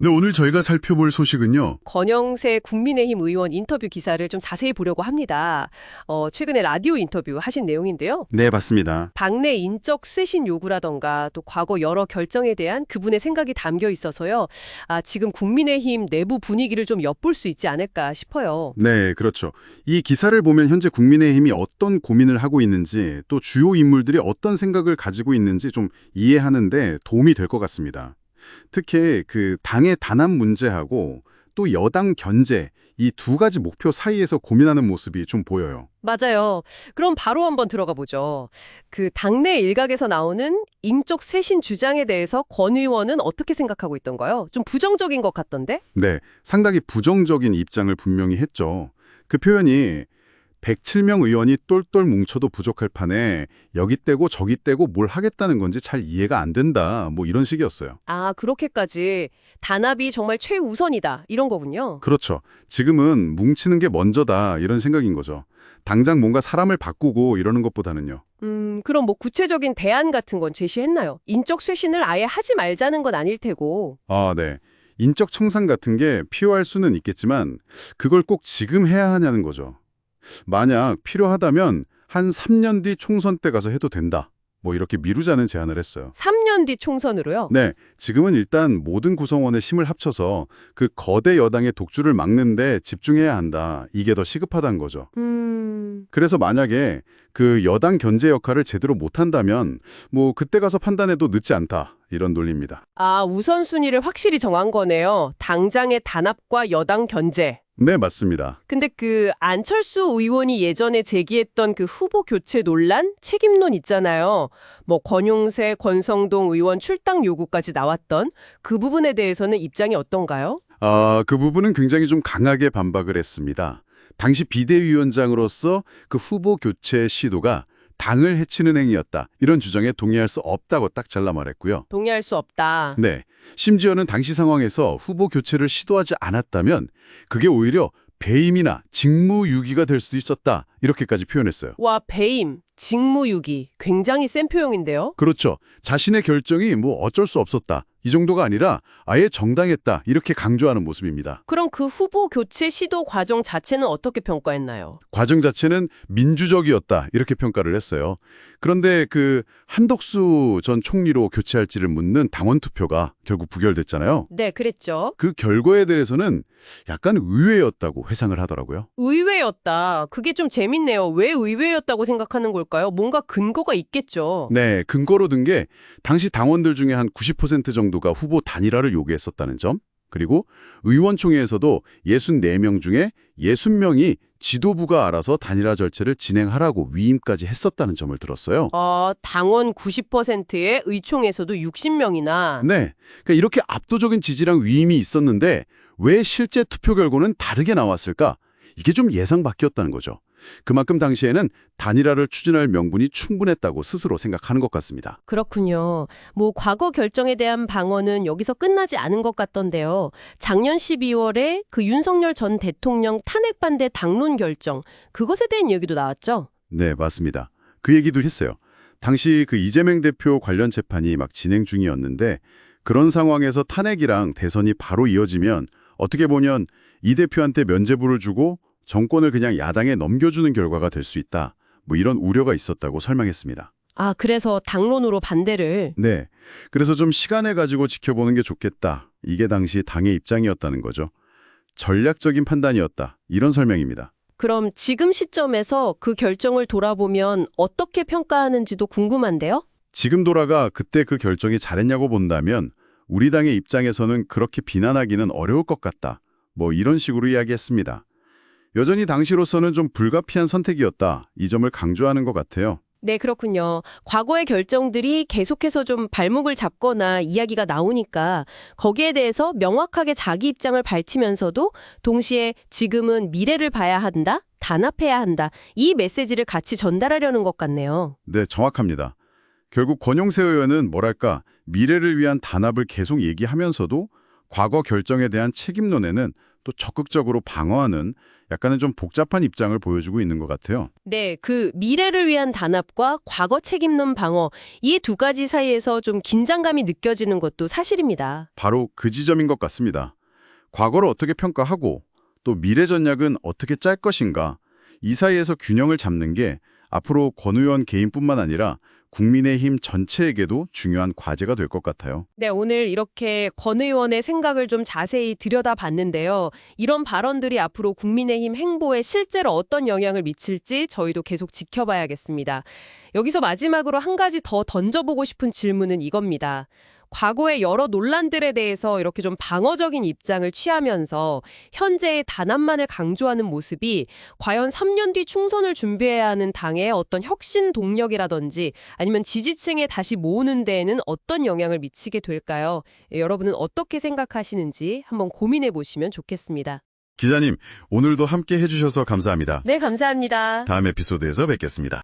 네, 오늘 저희가 살펴볼 소식은요. 권영세 국민의힘 의원 인터뷰 기사를 좀 자세히 보려고 합니다. 어, 최근에 라디오 인터뷰 하신 내용인데요. 네, 맞습니다. 당내 인적 쇄신 요구라던가 또 과거 여러 결정에 대한 그분의 생각이 담겨 있어서요. 아, 지금 국민의힘 내부 분위기를 좀 엿볼 수 있지 않을까 싶어요. 네, 그렇죠. 이 기사를 보면 현재 국민의힘이 어떤 고민을 하고 있는지 또 주요 인물들이 어떤 생각을 가지고 있는지 좀 이해하는데 도움이 될 것 같습니다. 특히 그 당의 단합 문제하고 또 여당 견제 이 두 가지 목표 사이에서 고민하는 모습이 좀 보여요. 맞아요. 그럼 바로 한번 들어가 보죠. 그 당내 일각에서 나오는 인적 쇄신 주장에 대해서 권 의원은 어떻게 생각하고 있던가요? 좀 부정적인 것 같던데? 네, 상당히 부정적인 입장을 분명히 했죠. 그 표현이 107명 의원이 똘똘 뭉쳐도 부족할 판에 여기 떼고 저기 떼고 뭘 하겠다는 건지 잘 이해가 안 된다. 뭐 이런 식이었어요. 아, 그렇게까지 단합이 정말 최우선이다. 이런 거군요. 그렇죠. 지금은 뭉치는 게 먼저다. 이런 생각인 거죠. 당장 뭔가 사람을 바꾸고 이러는 것보다는요. 음, 그럼 뭐 구체적인 대안 같은 건 제시했나요? 인적 쇄신을 아예 하지 말자는 건 아닐 테고. 아, 네. 인적 청산 같은 게 필요할 수는 있겠지만 그걸 꼭 지금 해야 하냐는 거죠. 만약 필요하다면 한 3년 뒤 총선 때 가서 해도 된다. 뭐 이렇게 미루자는 제안을 했어요. 3년 뒤 총선으로요? 네, 지금은 일단 모든 구성원의 힘을 합쳐서 그 거대 여당의 독주를 막는데 집중해야 한다. 이게 더 시급하다는 거죠. 음, 그래서 만약에 그 여당 견제 역할을 제대로 못한다면 뭐 그때 가서 판단해도 늦지 않다. 이런 논리입니다. 아, 우선순위를 확실히 정한 거네요. 당장의 단합과 여당 견제. 네, 맞습니다. 근데 그 안철수 의원이 예전에 제기했던 그 후보 교체 논란, 책임론 있잖아요. 뭐 권용세, 권성동 의원 출당 요구까지 나왔던 그 부분에 대해서는 입장이 어떤가요? 아, 그 부분은 굉장히 좀 강하게 반박을 했습니다. 당시 비대위원장으로서 그 후보 교체 시도가 당을 해치는 행위였다. 이런 주장에 동의할 수 없다고 딱 잘라 말했고요. 동의할 수 없다. 네. 심지어는 당시 상황에서 후보 교체를 시도하지 않았다면 그게 오히려 배임이나 직무유기가 될 수도 있었다. 이렇게까지 표현했어요. 와, 배임, 직무유기. 굉장히 센 표현인데요. 그렇죠. 자신의 결정이 뭐 어쩔 수 없었다. 이 정도가 아니라 아예 정당했다. 이렇게 강조하는 모습입니다. 그럼 그 후보 교체 시도 과정 자체는 어떻게 평가했나요? 과정 자체는 민주적이었다. 이렇게 평가를 했어요. 그런데 그 한덕수 전 총리로 교체할지를 묻는 당원 투표가 결국 부결됐잖아요. 네, 그랬죠. 그 결과에 대해서는 약간 의외였다고 회상을 하더라고요. 의외였다. 그게 좀 재밌네요. 왜 의외였다고 생각하는 걸까요? 뭔가 근거가 있겠죠. 네, 근거로 든 게 당시 당원들 중에 한 90% 정도 가 후보 단일화를 요구했었다는 점. 그리고 의원총회에서도 64명 중에 60명이 지도부가 알아서 단일화 절차를 진행하라고 위임까지 했었다는 점을 들었어요. 어, 당원 90%의 의총에서도 60명이나 네, 그러니까 이렇게 압도적인 지지랑 위임이 있었는데 왜 실제 투표 결과는 다르게 나왔을까? 이게 좀 예상 밖이었다는 거죠. 그만큼 당시에는 단일화를 추진할 명분이 충분했다고 스스로 생각하는 것 같습니다. 그렇군요. 뭐 과거 결정에 대한 방어는 여기서 끝나지 않은 것 같던데요. 작년 12월에 그 윤석열 전 대통령 탄핵 반대 당론 결정 그것에 대한 얘기도 나왔죠. 네, 맞습니다. 그 얘기도 했어요. 당시 그 이재명 대표 관련 재판이 막 진행 중이었는데 그런 상황에서 탄핵이랑 대선이 바로 이어지면 어떻게 보면 이 대표한테 면죄부를 주고 정권을 그냥 야당에 넘겨주는 결과가 될 수 있다. 뭐 이런 우려가 있었다고 설명했습니다. 아, 그래서 당론으로 반대를 네. 그래서 좀 시간을 가지고 지켜보는 게 좋겠다. 이게 당시 당의 입장이었다는 거죠. 전략적인 판단이었다. 이런 설명입니다. 그럼 지금 시점에서 그 결정을 돌아보면 어떻게 평가하는지도 궁금한데요. 지금 돌아가 그때 그 결정이 잘했냐고 본다면 우리 당의 입장에서는 그렇게 비난하기는 어려울 것 같다. 뭐 이런 식으로 이야기했습니다. 여전히 당시로서는 좀 불가피한 선택이었다. 이 점을 강조하는 것 같아요. 네, 그렇군요. 과거의 결정들이 계속해서 좀 발목을 잡거나 이야기가 나오니까 거기에 대해서 명확하게 자기 입장을 밝히면서도 동시에 지금은 미래를 봐야 한다, 단합해야 한다, 이 메시지를 같이 전달하려는 것 같네요. 네, 정확합니다. 결국 권영세 의원은 뭐랄까 미래를 위한 단합을 계속 얘기하면서도 과거 결정에 대한 책임론에는 또 적극적으로 방어하는 약간은 좀 복잡한 입장을 보여주고 있는 것 같아요. 네, 그 미래를 위한 단합과 과거 책임론 방어 이 두 가지 사이에서 좀 긴장감이 느껴지는 것도 사실입니다. 바로 그 지점인 것 같습니다. 과거를 어떻게 평가하고 또 미래 전략은 어떻게 짤 것인가 이 사이에서 균형을 잡는 게 앞으로 권 의원 개인뿐만 아니라 국민의힘 전체에게도 중요한 과제가 될 것 같아요. 네, 오늘 이렇게 권 의원의 생각을 좀 자세히 들여다봤는데요. 이런 발언들이 앞으로 국민의힘 행보에 실제로 어떤 영향을 미칠지 저희도 계속 지켜봐야겠습니다. 여기서 마지막으로 한 가지 더 던져보고 싶은 질문은 이겁니다. 과거의 여러 논란들에 대해서 이렇게 좀 방어적인 입장을 취하면서 현재의 단합만을 강조하는 모습이 과연 3년 뒤 충선을 준비해야 하는 당의 어떤 혁신 동력이라든지 아니면 지지층에 다시 모으는 데에는 어떤 영향을 미치게 될까요? 예, 여러분은 어떻게 생각하시는지 한번 고민해 보시면 좋겠습니다. 기자님, 오늘도 함께 해주셔서 감사합니다. 네, 감사합니다. 다음 에피소드에서 뵙겠습니다.